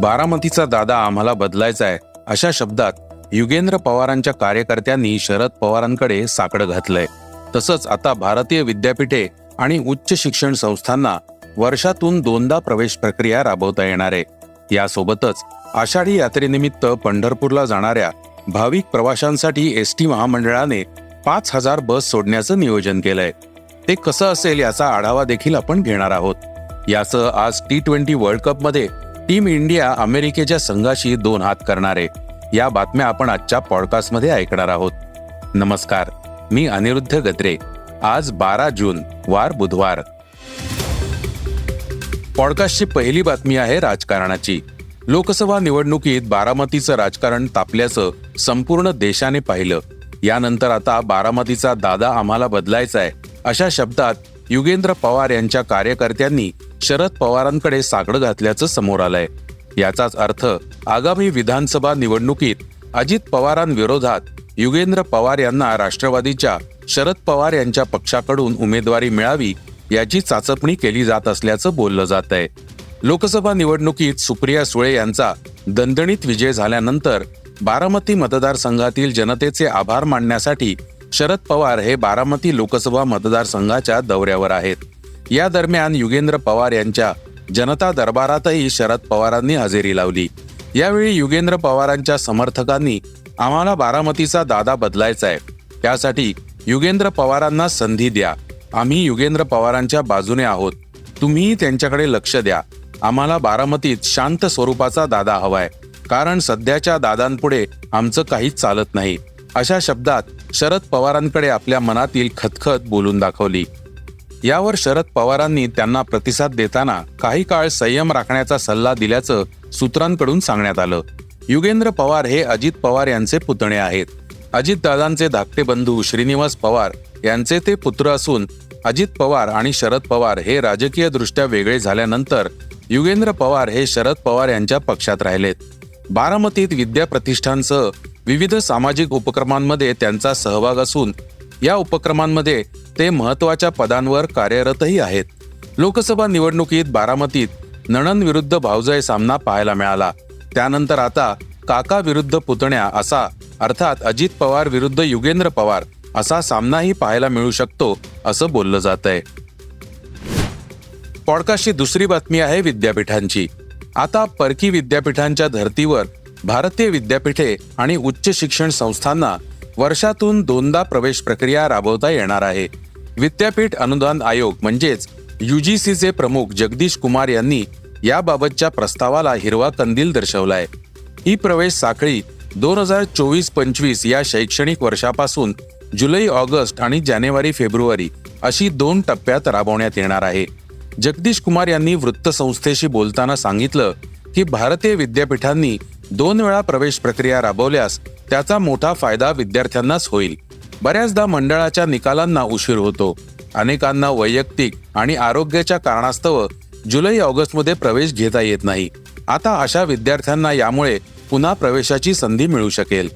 बारामतीचा दादा आम्हाला बदलायचा आहे अशा शब्दात युगेंद्र पवारांच्या कार्यकर्त्यांनी शरद पवारांकडे साकडं घातलंय. तसंच आता भारतीय विद्यापीठे आणि उच्च शिक्षण संस्थांना वर्षातून दोनदा प्रवेश प्रक्रिया राबवता येणार आहे. यासोबतच आषाढी यात्रेनिमित्त पंढरपूरला जाणाऱ्या भाविक प्रवाशांसाठी एस टी महामंडळाने पाच हजार बस सोडण्याचं नियोजन केलंय. ते कसं असेल याचा आढावा देखील आपण घेणार आहोत. यासह आज टी ट्वेंटी वर्ल्ड कपमध्ये टीम इंडिया अमेरिकेच्या संघाशी दोन हात करणारे. या बातम्या आपण आजच्या पॉडकास्टमध्ये ऐकणार आहोत. नमस्कार मी अनिरुद्ध गद्रे. आज बारा जून वार बुधवार. पॉडकास्टची पहिली बातमी आहे राजकारणाची. लोकसभा निवडणुकीत बारामतीचं राजकारण तापल्याचं संपूर्ण देशाने पाहिलं. यानंतर आता बारामतीचा दादा आम्हाला बदलायचा आहे अशा शब्दात युगेंद्र पवार यांच्या कार्यकर्त्यांनी शरद पवारांकडे साकडं घातल्याचं समोर आलंय. याचाच अर्थ आगामी विधानसभा निवडणुकीत अजित पवारांविरोधात युगेंद्र पवार यांना राष्ट्रवादीच्या शरद पवार यांच्या पक्षाकडून उमेदवारी मिळावी याची चाचपणी केली जात असल्याचं बोललं जात आहे लोकसभा निवडणुकीत सुप्रिया सुळे यांचा दणदणीत विजय झाल्यानंतर बारामती मतदारसंघातील जनतेचे आभार मानण्यासाठी शरद पवार हे बारामती लोकसभा मतदारसंघाच्या दौऱ्यावर आहेत. या दरम्यान युगेंद्र पवार यांच्या जनता दरबारातही शरद पवारांनी हजेरी लावली. यावेळी युगेंद्र पवारांच्या समर्थकांनी आम्हाला बारामतीचा दादा बदलायचा आहे त्यासाठी युगेंद्र पवारांना संधी द्या. आम्ही युगेंद्र पवारांच्या बाजूने आहोत. तुम्हीही त्यांच्याकडे लक्ष द्या. आम्हाला बारामतीत शांत स्वरूपाचा दादा हवाय. कारण सध्याच्या दादांपुढे आमचं काहीच चालत नाही. अशा शब्दात शरद पवारांकडे आपल्या मनातील खतखत बोलून दाखवली. यावर शरद पवारांनी त्यांना प्रतिसाद देताना काही काळ संयम राखण्याचा सल्ला दिल्याचं सूत्रांकडून सांगण्यात आलं. युगेंद्र पवार हे अजित पवार यांचे पुतणे आहेत. अजितदादांचे धाकटे बंधू श्रीनिवास पवार यांचे ते पुत्र असून अजित पवार आणि शरद पवार हे राजकीय दृष्ट्या वेगळे झाल्यानंतर युगेंद्र पवार हे शरद पवार यांच्या पक्षात राहिलेत. बारामतीत विद्या प्रतिष्ठानसह विविध सामाजिक उपक्रमांमध्ये त्यांचा सहभाग असून या उपक्रमांमध्ये ते महत्त्वाच्या पदांवर कार्यरतही आहेत. लोकसभा निवडणुकीत बारामतीत नणन विरुद्ध भावजय सामना पाहायला मिळाला. त्यानंतर आता काका विरुद्ध पुतण्या असा अर्थात अजित पवार विरुद्ध युगेंद्र पवार असा सामनाही पाहायला मिळू शकतो असं बोललं जात आहे पॉडकास्टची दुसरी बातमी आहे विद्यापीठांची. आता परकी विद्यापीठांच्या धर्तीवर भारतीय विद्यापीठे आणि उच्च शिक्षण संस्थांना वर्षातून दोनदा प्रवेश प्रक्रिया राबवता येणार आहे. विद्यापीठ अनुदान आयोग म्हणजेच युजीसीचे प्रमुख जगदीश कुमार यांनी याबाबतच्या प्रस्तावाला हिरवा कंदील दर्शवलाय. ही प्रवेश साखळी दोन हजार चोवीस पंचवीस या शैक्षणिक वर्षापासून जुलै ऑगस्ट आणि जानेवारी फेब्रुवारी अशी दोन टप्प्यात राबवण्यात येणार आहे. जगदीश कुमार यांनी वृत्तसंस्थेशी बोलताना सांगितलं की भारतीय विद्यापीठांनी दोन वेळा प्रवेश प्रक्रिया राबवल्यास त्याचा मोठा फायदा विद्यार्थ्यांनाच होईल. बऱ्याचदा मंडळाच्या निकालांना उशीर होतो. अनेकांना वैयक्तिक आणि आरोग्याच्या कारणास्तव जुलै ऑगस्टमध्ये प्रवेश घेता येत नाही. आता अशा विद्यार्थ्यांना यामुळे पुन्हा प्रवेशाची संधी मिळू शकेल.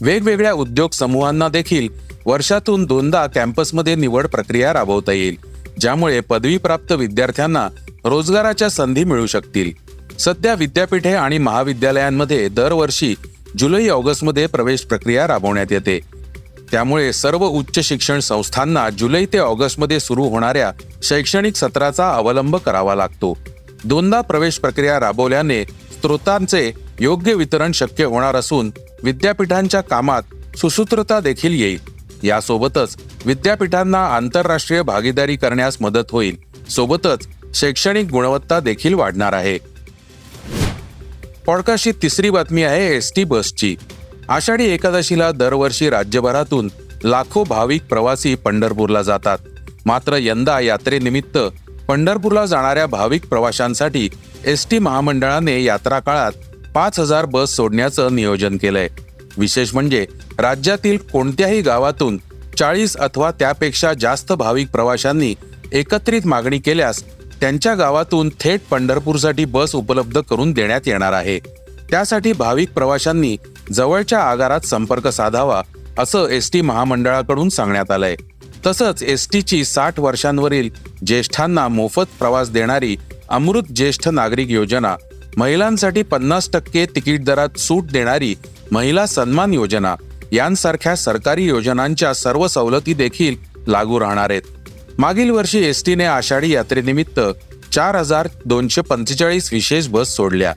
वेगवेगळ्या उद्योग समूहांना देखील वर्षातून दोनदा कॅम्पसमध्ये निवड प्रक्रिया राबवता येईल ज्यामुळे पदवीप्राप्त विद्यार्थ्यांना रोजगाराच्या संधी मिळू शकतील. सध्या विद्यापीठे आणि महाविद्यालयांमध्ये दरवर्षी जुलै ऑगस्टमध्ये प्रवेश प्रक्रिया राबवण्यात येते. त्यामुळे सर्व उच्च शिक्षण संस्थांना जुलै ते ऑगस्टमध्ये सुरू होणाऱ्या शैक्षणिक सत्राचा अवलंब करावा लागतो. दोनदा प्रवेश प्रक्रिया राबवल्याने स्त्रोतांचे योग्य वितरण शक्य होणार असून विद्यापीठांच्या कामात सुसूत्रता देखील येईल. यासोबतच विद्यापीठांना आंतरराष्ट्रीय भागीदारी करण्यास मदत होईल. सोबतच शैक्षणिक गुणवत्ता देखील वाढणार आहे. पॉडकास्टची तिसरी बातमी आहे एस टी बसची. आषाढी एकादशीला दरवर्षी राज्यभरातून लाखो भाविक प्रवासी पंढरपूरला जातात. मात्र यंदा यात्रेनिमित्त पंढरपूरला जाणाऱ्या भाविक प्रवाशांसाठी एस टी महामंडळाने यात्रा काळात पाच हजार बस सोडण्याचं नियोजन केलंय. विशेष म्हणजे राज्यातील कोणत्याही गावातून चाळीस अथवा त्यापेक्षा जास्त भाविक प्रवाशांनी एकत्रित मागणी केल्यास त्यांच्या गावातून थेट पंढरपूरसाठी बस उपलब्ध करून देण्यात येणार आहे. त्यासाठी भाविक प्रवाशांनी जवळच्या आगारात संपर्क साधावा असं एस टी महामंडळाकडून सांगण्यात आलंय. तसंच एस टीची साठ वर्षांवरील ज्येष्ठांना मोफत प्रवास देणारी अमृत ज्येष्ठ नागरिक योजना महिलांसाठी पन्नास टक्के तिकीट दरात सूट देणारी महिला सन्मान योजना यांसारख्या सरकारी योजनांच्या सर्व सवलती देखील लागू राहणार आहेत. मागील वर्षी एस टीने आषाढी यात्रेनिमित्त चार हजार दोनशे पंचेचाळीस विशेष बस सोडल्या.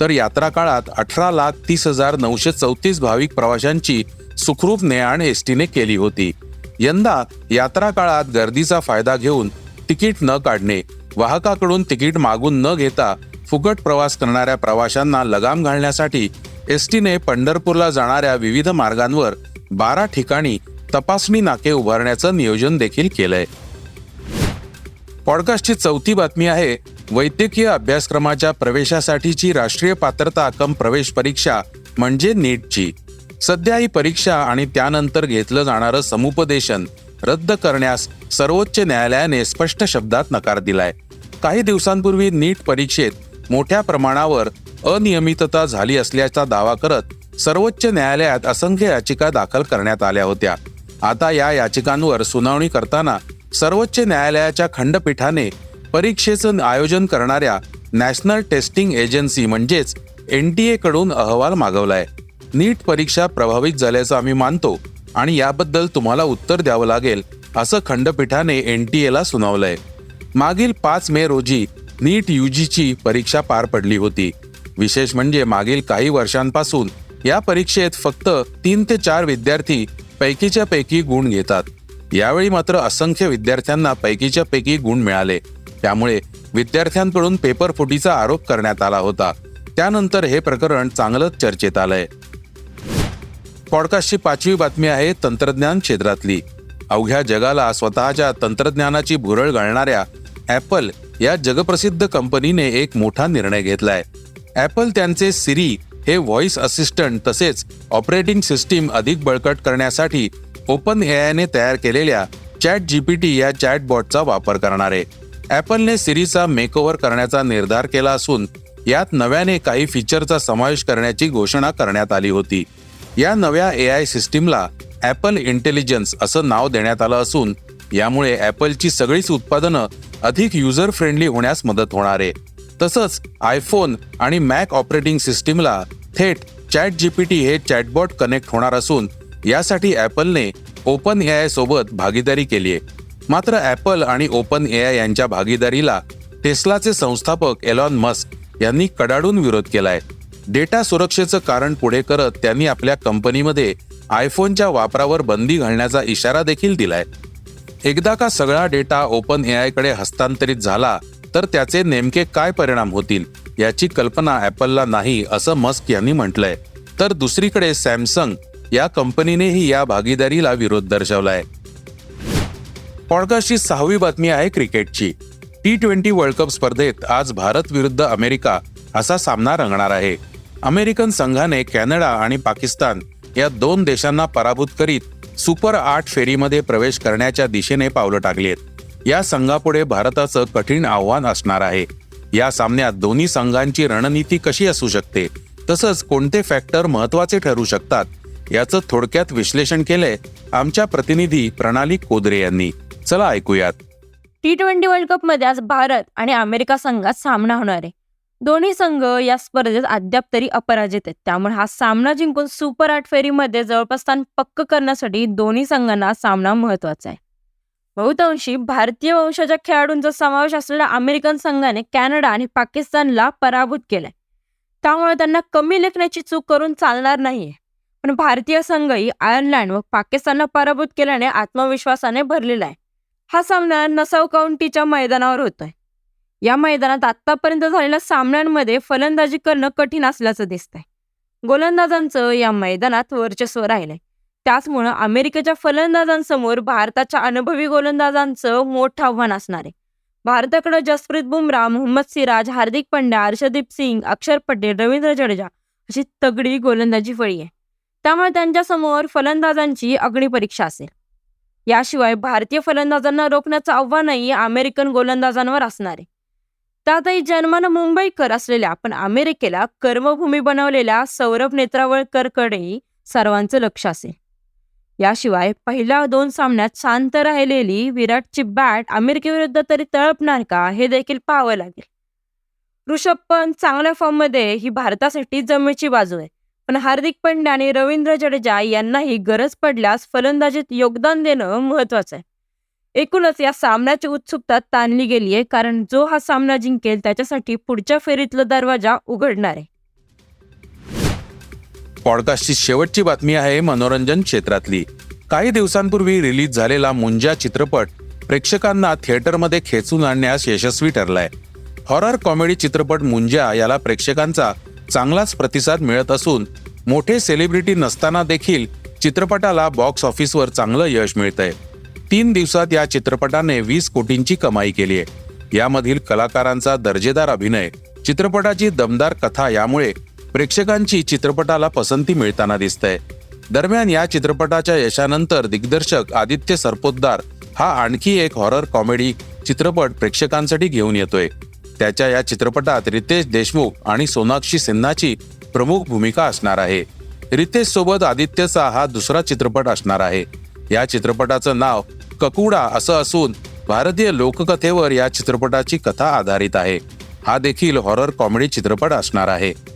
तर यात्रा काळात अठरा लाख तीस हजार नऊशे चौतीस भाविक प्रवाशांची सुखरूप ने आण एस टीने केली होती. यंदा यात्रा काळात गर्दीचा फायदा घेऊन तिकीट न काढणे वाहकाकडून तिकीट मागून न घेता फुकट प्रवास करणाऱ्या प्रवाशांना लगाम घालण्यासाठी एस टीने पंढरपूरला जाणाऱ्या विविध मार्गांवर बारा ठिकाणी तपासणी नाके उभारण्याचं नियोजन देखील केलंय. पॉडकास्टची चौथी बातमी आहे वैद्यकीय अभ्यासक्रमाच्या प्रवेशासाठीची राष्ट्रीय पात्रता कम प्रवेश परीक्षा म्हणजे नीटची. सध्या ही परीक्षा आणि त्यानंतर घेतलं जाणारं समुपदेशन रद्द करण्यास सर्वोच्च न्यायालयाने स्पष्ट शब्दात नकार दिलाय. काही दिवसांपूर्वी नीट परीक्षेत मोठ्या प्रमाणावर अनियमितता झाली असल्याचा दावा करत सर्वोच्च न्यायालयात असंख्य याचिका दाखल करण्यात आल्या होत्या. आता या याचिकांवर सुनावणी करताना सर्वोच्च न्यायालयाच्या खंडपीठाने परीक्षेचं आयोजन करणाऱ्या नॅशनल टेस्टिंग एजन्सी म्हणजेच एन टी एकडून अहवाल मागवलाय. नीट परीक्षा प्रभावित झाल्याचं आम्ही मानतो आणि याबद्दल तुम्हाला उत्तर द्यावं लागेल असं खंडपीठाने एन टी एला सुनावलंय. मागील पाच मे रोजी नीट यूजीची परीक्षा पार पडली होती. विशेष म्हणजे मागील काही वर्षांपासून या परीक्षेत फक्त तीन ते चार विद्यार्थी पैकीच्या पैकी गुण घेतात. यावेळी मात्र असंख्य विद्यार्थ्यांना पैकीच्या पैकी गुण मिळाले. त्यामुळे विद्यार्थ्यांकडून पेपर फुटीचा आरोप करण्यात आला होता. त्यानंतर हे प्रकरण चांगलंच चर्चेत आलंय. पॉडकास्टची पाचवी बातमी आहे तंत्रज्ञान क्षेत्रातली. अवघ्या जगाला स्वतःच्या तंत्रज्ञानाची भुरळ घालणाऱ्या ॲपल या जगप्रसिद्ध कंपनीने एक मोठा निर्णय घेतलाय. ॲपल त्यांचे सिरी हे व्हॉइस असिस्टंट तसेच ऑपरेटिंग सिस्टीम अधिक बळकट करण्यासाठी ओपन एआयने तयार केलेल्या चॅट जीपीटी या चॅटबॉटचा वापर करणार आहे. ॲपलने सिरीचा मेकओव्हर करण्याचा निर्धार केला असून यात नव्याने काही फीचरचा समावेश करण्याची घोषणा करण्यात आली होती. या नव्या ए आय सिस्टीमला ॲपल इंटेलिजन्स असं नाव देण्यात आलं असून यामुळे ॲपलची सगळीच उत्पादनं अधिक युजर फ्रेंडली होण्यास मदत होणार आहे. तसंच आयफोन आणि मॅक ऑपरेटिंग सिस्टीमला थेट चॅट जीपीटी हे चॅटबॉट कनेक्ट होणार असून यासाठी ॲपलने ओपन ए आय सोबत भागीदारी केली आहे. मात्र ॲपल आणि ओपन ए आय यांच्या भागीदारीला टेस्लाचे संस्थापक एलॉन मस्क यांनी कडाडून विरोध केलाय. डेटा सुरक्षेचं कारण पुढे करत त्यांनी आपल्या कंपनीमध्ये आयफोनच्या वापरावर बंदी घालण्याचा इशारा देखील दिलाय. एकदा का सगळा डेटा ओपन ए आयकडे हस्तांतरित झाला तर त्याचे नेमके काय परिणाम होतील? याची कल्पना ॲपलला नाही असं मस्क यांनी म्हटलंय. तर दुसरीकडे सॅमसंग या कंपनीनेही या भागीदारीला विरोध दर्शवलाय. पॉडकास्टची सहावी बातमी आहे क्रिकेटची. टी ट्वेंटी वर्ल्ड कप स्पर्धेत आज भारत विरुद्ध अमेरिका असा सामना रंगणार आहे. अमेरिकन संघाने कॅनडा आणि पाकिस्तान या दोन देशांना पराभूत करीत सुपर आठ फेरीमध्ये प्रवेश करण्याच्या दिशेने पावलं टाकली आहेत या संघापुढे भारताचं कठीण आव्हान असणार आहे. या सामन्यात दोन्ही संघांची रणनीती कशी असू शकते? तसंच कोणते फॅक्टर महत्त्वाचे ठरू शकतात? याचं थोडक्यात विश्लेषण केलंय आमच्या प्रतिनिधी प्रणाली कोदरे यांनी. चला ऐकूयात. टी ट्वेंटी वर्ल्ड कपमध्ये आज भारत आणि अमेरिका संघात सामना होणार आहे. दोन्ही संघ या स्पर्धेत अद्याप तरी अपराजित आहेत. त्यामुळे हा सामना जिंकून सुपर आठ फेरीमध्ये जवळपास स्थान पक्क करण्यासाठी दोन्ही संघांना सामना महत्त्वाचा आहे. बहुतांशी भारतीय वंशाच्या खेळाडूंचा समावेश असलेल्या अमेरिकन संघाने कॅनडा आणि पाकिस्तानला पराभूत केलाय. त्यामुळे त्यांना कमी लेखण्याची चूक करून चालणार नाहीये. पण भारतीय संघही आयर्लंड व पाकिस्तानला पराभूत केल्याने आत्मविश्वासाने भरलेला आहे. हा सामना नसाव काउंटीच्या मैदानावर होतोय. या मैदानात आत्तापर्यंत झालेल्या सामन्यांमध्ये फलंदाजी करणं कठीण असल्याचं दिसतंय. गोलंदाजांचं या मैदानात वर्चस्व राहिलंय. त्याचमुळं अमेरिकेच्या फलंदाजांसमोर भारताच्या अनुभवी गोलंदाजांचं मोठं आव्हान असणार आहे. भारताकडे जसप्रीत बुमराह मोहम्मद सिराज हार्दिक पंड्या हर्षदीप सिंग अक्षर पटेल रवींद्र जडेजा अशी तगडी गोलंदाजी फळी आहे. त्यामुळे त्यांच्यासमोर फलंदाजांची अग्निपरीक्षा असेल. याशिवाय भारतीय फलंदाजांना रोखण्याचं आव्हानही अमेरिकन गोलंदाजांवर असणार आहे. त्यातही जन्मानं मुंबईकर असलेल्या पण अमेरिकेला कर्मभूमी बनवलेल्या सौरभ नेत्रावळकरकडेही सर्वांचं लक्ष असेल. याशिवाय पहिल्या दोन सामन्यात शांत राहिलेली विराटची बॅट अमेरिकेविरुद्ध तरी तळपणार का हे देखील पाहावं लागेल. ऋषभ पंत चांगल्या फॉर्ममध्ये ही भारतासाठी जमेची बाजू आहे. पण हार्दिक पंड्या आणि रवींद्र जडेजा यांनाही गरज पडल्यास फलंदाजीत योगदान देणं महत्वाचं आहे. एकूणच या सामन्याची उत्सुकता ताणली गेली आहे कारण जो हा सामना जिंकेल त्याच्यासाठी पुढच्या फेरीतला दरवाजा उघडणार आहे. पॉडकास्टची शेवटची बातमी आहे मनोरंजन क्षेत्रातली. काही दिवसांपूर्वी रिलीज झालेला मुंजा चित्रपट प्रेक्षकांना थिएटरमध्ये खेचून आणण्यास यशस्वी ठरलाय. हॉरर कॉमेडी चित्रपट मुंजा याला प्रेक्षकांचा चांगलाच प्रतिसाद मिळत असून मोठे सेलिब्रिटी नसताना देखील चित्रपटाला बॉक्स ऑफिसवर चांगलं यश मिळतंय. तीन दिवसात या चित्रपटाने वीस कोटींची कमाई केली आहे यामधील कलाकारांचा दर्जेदार अभिनय चित्रपटाची दमदार कथा यामुळे प्रेक्षकांची चित्रपटाला पसंती मिळताना दिसतंय. दरम्यान या चित्रपटाच्या यशानंतर दिग्दर्शक आदित्य सरपोतदार हा आणखी एक हॉरर कॉमेडी चित्रपट प्रेक्षकांसाठी घेऊन येतोय. त्याच्या या चित्रपटात रितेश देशमुख आणि सोनाक्षी सिन्हाची प्रमुख भूमिका असणार आहे. रितेश सोबत आदित्यचा हा दुसरा चित्रपट असणार आहे. या चित्रपटाचं नाव ककुडा असं असून भारतीय लोककथेवर या चित्रपटाची कथा आधारित आहे. हा देखील हॉरर कॉमेडी चित्रपट असणार आहे.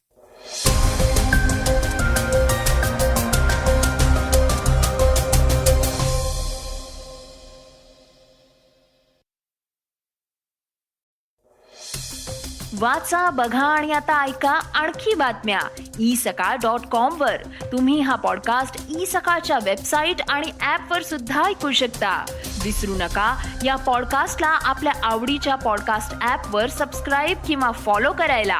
वाचा बघा आणि आता ऐका आणखी बातम्या. ई सकाळ डॉट कॉम वर. तुम्ही हा पॉडकास्ट ई सकाळच्या वेबसाईट आणि ऍप वर सुद्धा ऐकू शकता. विसरू नका या पॉडकास्टला आपल्या आवडीच्या पॉडकास्ट ऍप वर सबस्क्राईब किंवा फॉलो करायला.